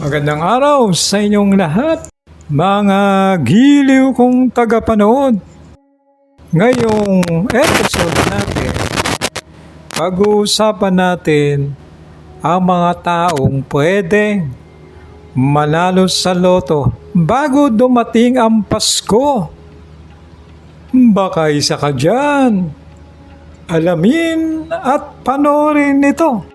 Magandang araw sa inyong lahat, mga giliw kong tagapanood. Ngayong episode natin, pag-uusapan natin ang mga taong pwedeng manalo sa loto bago dumating ang Pasko. Baka isa ka dyan. Alamin at panoorin ito.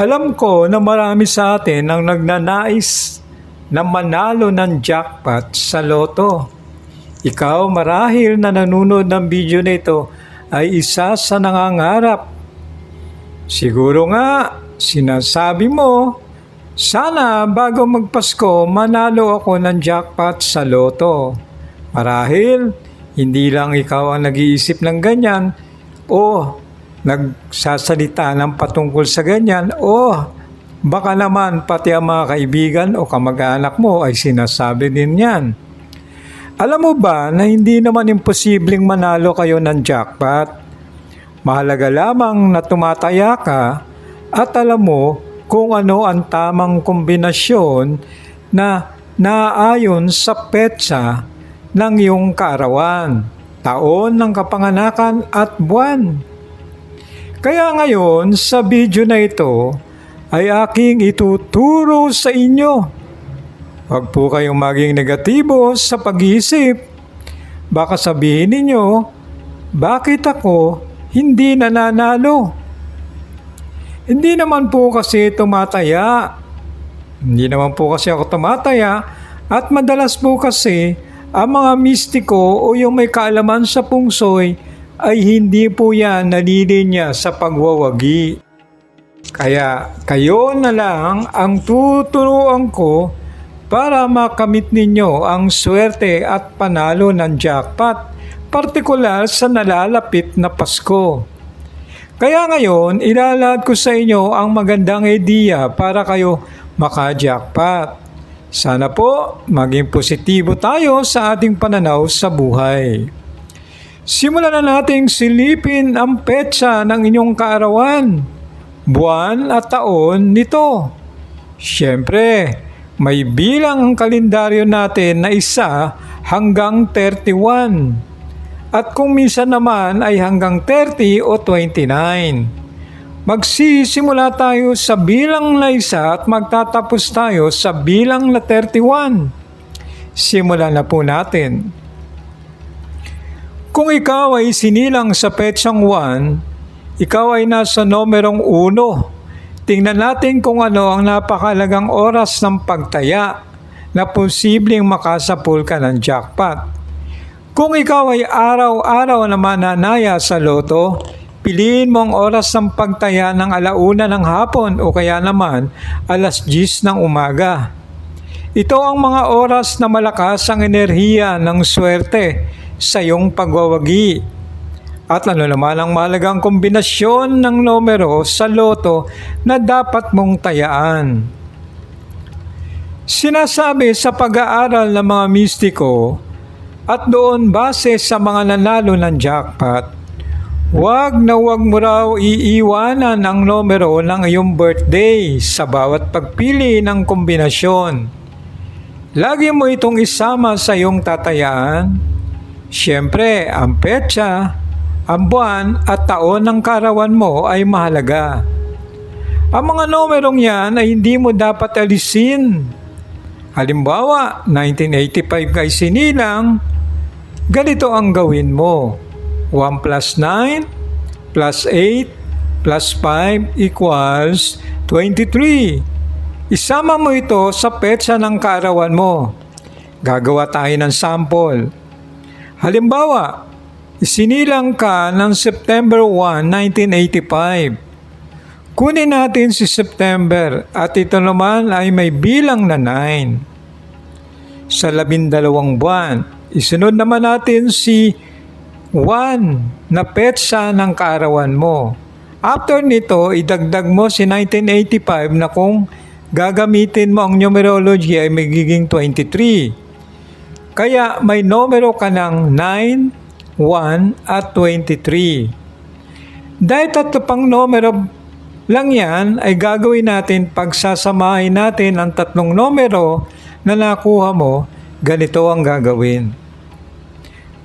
Alam ko na marami sa atin ang nagnanais na manalo ng jackpot sa loto. Ikaw marahil na nanonood ng video nito ay isa sa nangangarap. Siguro nga, sinasabi mo, sana bago magpasko manalo ako ng jackpot sa loto. Marahil, hindi lang ikaw ang nag-iisip ng ganyan o nagsasalita ng patungkol sa ganyan o baka naman pati ang mga kaibigan o kamag-anak mo ay sinasabi din yan. Alam mo ba na hindi naman imposibleng manalo kayo ng jackpot? Mahalaga lamang na tumataya ka at alam mo kung ano ang tamang kombinasyon na naayon sa petsa ng iyong kaarawan, taon ng kapanganakan at buwan. Kaya ngayon sa video na ito ay aking ituturo sa inyo. Huwag po kayong maging negatibo sa pag-iisip. Baka sabihin ninyo, bakit ako hindi nananalo? Hindi naman po kasi tumataya. Hindi naman po kasi ako tumataya at madalas po kasi ang mga mistiko o yung may kaalaman sa pungsoy ay hindi po yan nalilinya sa pagwawagi. Kaya kayo na lang ang tuturuan ko para makamit ninyo ang swerte at panalo ng jackpot, partikular sa nalalapit na Pasko. Kaya ngayon, ilalahad ko sa inyo ang magandang ideya para kayo maka-jackpot. Sana po maging positibo tayo sa ating pananaw sa buhay. Simulan na nating silipin ang petsa ng inyong kaarawan, buwan at taon nito. Siyempre, may bilang ang kalendaryo natin na isa hanggang 31. At kung minsan naman ay hanggang 30 o 29. Magsisimula tayo sa bilang na isa at magtatapos tayo sa bilang na 31. Simulan na po natin. Kung ikaw ay sinilang sa petsang 1, ikaw ay nasa nomerong 1. Tingnan natin kung ano ang napakalagang oras ng pagtaya na posibleng makasapul ka ng jackpot. Kung ikaw ay araw-araw na mananaya sa loto, piliin mo ang oras ng pagtaya ng alauna ng hapon o kaya naman alas 10 ng umaga. Ito ang mga oras na malakas ang enerhiya ng swerte sa iyong pagwawagi. At ano naman ang mahalagang kombinasyon ng numero sa loto na dapat mong tayaan. Sinasabi sa pag-aaral ng mga mistiko at doon base sa mga nanalo ng jackpot, Huwag na huwag mo raw iiwanan ang numero ng iyong birthday sa bawat pagpili ng kombinasyon. Lagi mo itong isama sa iyong tatayaan. Siyempre, ang petsa, ang buwan at taon ng karawan mo ay mahalaga. Ang mga numerong yan ay hindi mo dapat alisin. Halimbawa, 1985 kay sinilang, Ganito ang gawin mo. 1 plus 9 plus 8 plus 5 equals 23. Isama mo ito sa petsa ng kaarawan mo. Gagawa tayo ng sample. Halimbawa, isinilang ka ng September 1, 1985. Kunin natin si September at ito naman ay may bilang na 9. Sa labindalawang buwan, isunod naman natin si 1 na petsa ng kaarawan mo. After nito, idagdag mo si 1985 na kung gagamitin mo ang numerology ay magiging 23. Kaya may numero ka ng 9, 1 at 23. Dahil tatlo pang numero lang yan ay gagawin natin pagsasamahin natin ang tatlong numero na nakuha mo, ganito ang gagawin.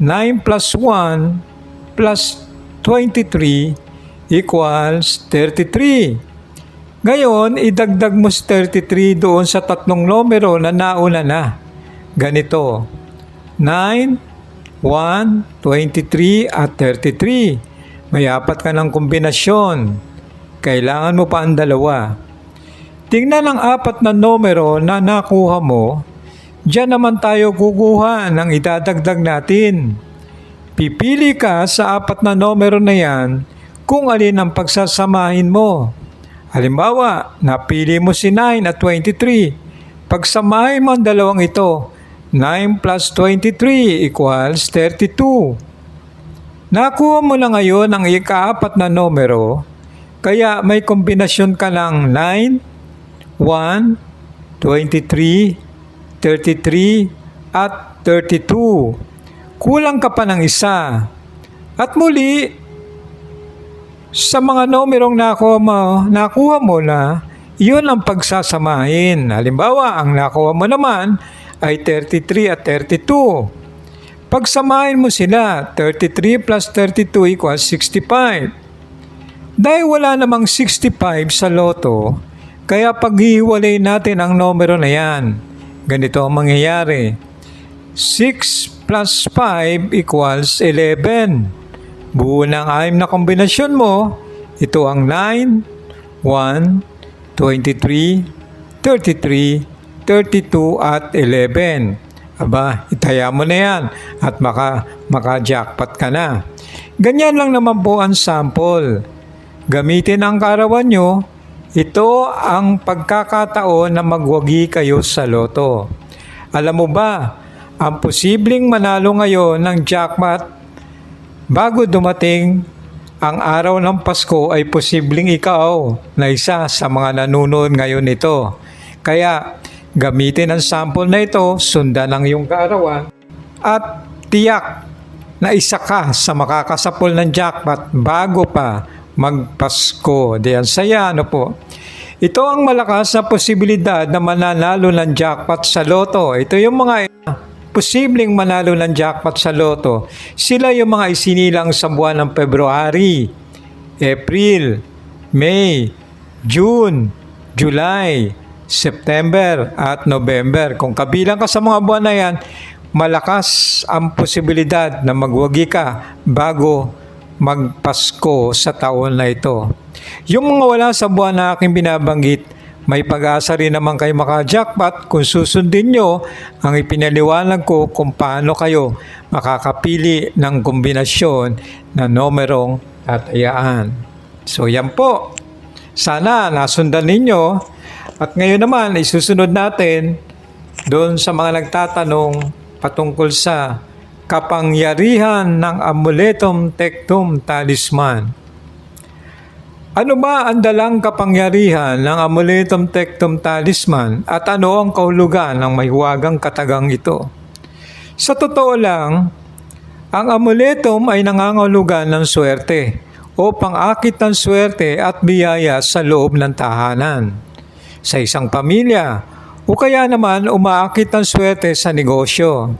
9 plus 1 plus 23 equals 33. Ngayon, idagdag mo si 33 doon sa tatlong numero na nauna na. Ganito, 9, 1, 23 at 33. May apat ka ng kombinasyon. Kailangan mo pa ang dalawa. Tingnan ang apat na numero na nakuha mo. Diyan naman tayo kukuha ng idadagdag natin. Pipili ka sa apat na numero na yan kung alin ang pagsasamahin mo. Halimbawa, napili mo si 9 at 23. Pagsamahin mo ang dalawang ito, 9 plus 23 equals 32. Nakuha mo na ngayon ang ikaapat na numero, kaya may kombinasyon ka ng 9, 1, 23, 33, at 32. Kulang ka pa ng isa. At muli, sa mga numerong nakuha mo, nakuha mo na, iyon ang pagsasamahin. Halimbawa, ang nakuha mo naman ay 33 at 32. Pagsamahin mo sila, 33 plus 32 equals 65. Dahil wala namang 65 sa loto, kaya paghihiwalay natin ang numero na yan. Ganito ang mangyayari. 6 plus 5 equals 11. Buo ng anim na kombinasyon mo, ito ang 9, 1, 23, 33, 32 at 11. Aba, itaya mo na yan at maka, maka-jackpot ka na. Ganyan lang naman po ang sample. Gamitin ang karawan nyo, ito ang pagkakataon na magwagi kayo sa loto. Alam mo ba, ang posibleng manalo ngayon ng jackpot Bago dumating ang araw ng Pasko ay posibleng ikaw na isa sa mga nanonood ngayon nito. Kaya gamitin ang sample na ito, sundan ang iyong kaarawan at tiyak na isa ka sa makakasapol ng jackpot bago pa magpasko. Diyan saya ano po. Ito ang malakas na posibilidad na mananalo ng jackpot sa loto. Ito yung mga posibleng manalo ng jackpot sa loto, sila yung mga isinilang sa buwan ng February, April, May, June, July, September at November. Kung kabilang ka sa mga buwan na yan, malakas ang posibilidad na magwagi ka bago magpasko sa taon na ito. Yung mga wala sa buwan na aking binabanggit, may pag-asa rin naman kayo maka-jackpot kung susundin nyo ang ipinaliwanag ko kung paano kayo makakapili ng kombinasyon na numerong tatayaan. So yan po. Sana nasundan ninyo. At ngayon naman, isusunod natin doon sa mga nagtatanong patungkol sa kapangyarihan ng amuletum tectum talisman. Ano ba ang dalang kapangyarihan ng amuletum tectum talisman at ano ang kahulugan ng mahiwagang katagang ito? Sa totoo lang, ang amuletum ay nangangahulugan ng swerte o pangakit ng swerte at biyaya sa loob ng tahanan, sa isang pamilya, o kaya naman umaakit ng swerte sa negosyo.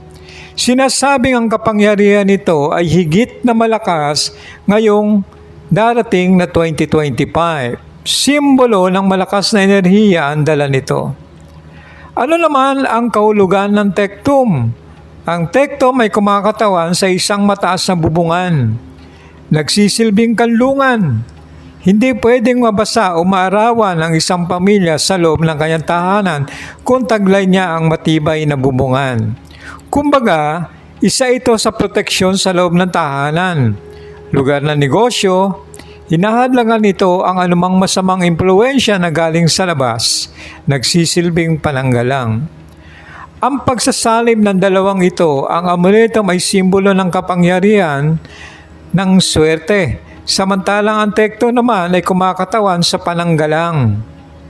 Sinasabing ang kapangyarihan nito ay higit na malakas ngayong darating na 2025. Simbolo ng malakas na enerhiya ang dala nito. Ano naman ang kahulugan ng tektum? Ang tektom ay kumakatawan sa isang mataas na bubungan. Nagsisilbing kanlungan. Hindi pwedeng mabasa o maarawan ang isang pamilya sa loob ng kanyang tahanan kung taglay niya ang matibay na bubungan. Kumbaga, isa ito sa proteksyon sa loob ng tahanan. Lugar ng negosyo, hinahadlangan nito ang anumang masamang impluensya na galing sa labas, nagsisilbing pananggalang. Ang pagsasalim ng dalawang ito, ang amuleto ay simbolo ng kapangyarihan ng swerte. Samantalang ang tekto naman ay kumakatawan sa pananggalang,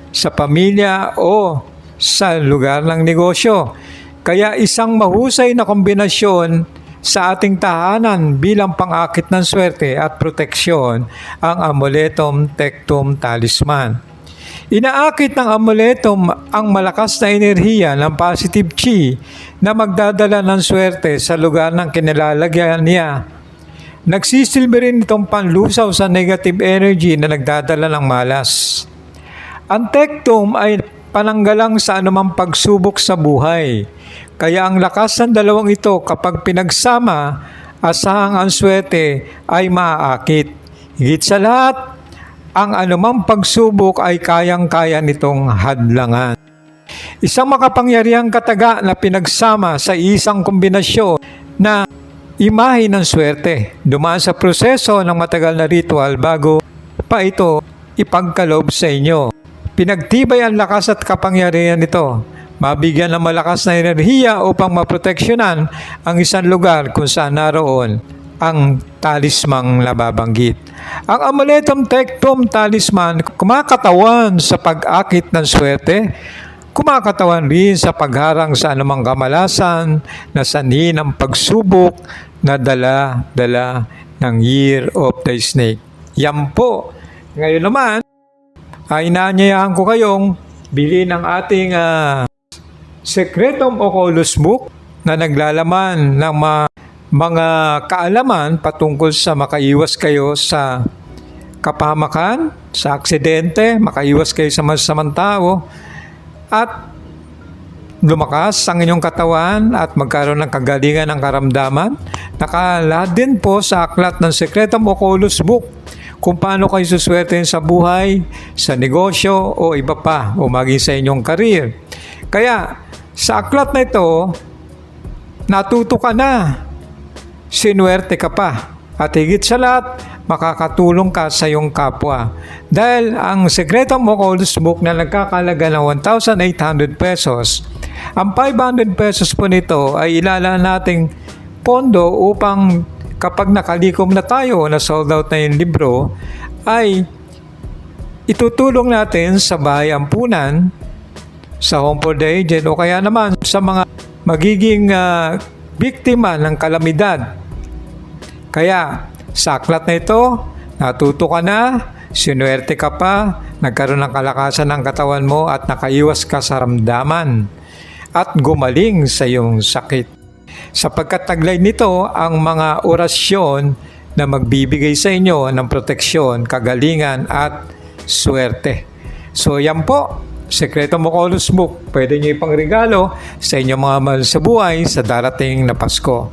sa pamilya o sa lugar ng negosyo. Kaya isang mahusay na kombinasyon sa ating tahanan bilang pangakit ng swerte at proteksyon ang amuletum tectum talisman. Inaakit ng amuletum ang malakas na enerhiya ng positive chi na magdadala ng swerte sa lugar ng kinilalagyan niya. Nagsisilbi rin itong panlusaw sa negative energy na nagdadala ng malas. Ang tectum ay pananggalang sa anumang pagsubok sa buhay. Kaya ang lakas ng dalawang ito kapag pinagsama, asahang ang swerte ay maaakit. Higit sa lahat, ang anumang pagsubok ay kayang-kaya nitong hadlangan. Isang makapangyarihang kataga na pinagsama sa isang kombinasyon na imahe ng swerte. Dumaan sa proseso ng matagal na ritual bago pa ito ipagkalob sa inyo. Pinagtibay ang lakas at kapangyarihan nito. Mabigyan ng malakas na enerhiya upang maproteksyonan ang isang lugar kung saan naroon ang talismang nababanggit. Ang amuletum tectum talisman kumakatawan sa pag-akit ng swerte, kumakatawan rin sa pagharang sa anumang kamalasan na sanhi ng pagsubok na dala-dala ng Year of the Snake. Yan po. Ngayon naman, ay inaanyayahan ko kayong bilhin ang ating ah, Secretum Oculus Book na naglalaman ng ma- mga kaalaman patungkol sa makaiwas kayo sa kapahamakan, sa aksidente, makaiwas kayo sa masamang tao, at lumakas ang inyong katawan at magkaroon ng kagalingan ng karamdaman. Nakalahat din po sa aklat ng Secretum Oculus Book kung paano kayo suswertein sa buhay, sa negosyo o iba pa o maging sa inyong career. Kaya sa aklat na ito, natuto ka na, sinuwerte ka pa, at higit sa lahat, makakatulong ka sa iyong kapwa. Dahil ang sekreto mo Oculus Book na nagkakalaga ng 1,800 pesos, ang 500 pesos po nito ay ilala nating pondo upang kapag nakalikom na tayo na sold out na yung libro, ay itutulong natin sa bahay ampunan, sa home for the agent o kaya naman sa mga magiging ah, biktima ng kalamidad. Kaya sa aklat na ito, natuto ka na, sinuwerte ka pa, nagkaroon ng kalakasan ng katawan mo at nakaiwas ka sa ramdaman at gumaling sa iyong sakit. Sapagkat taglay nito ang mga orasyon na magbibigay sa inyo ng proteksyon, kagalingan at swerte. So yan po, Sekreto Mocolus Book. Pwede nyo ipang regalo sa inyong mga mahal sa buhay sa darating na Pasko.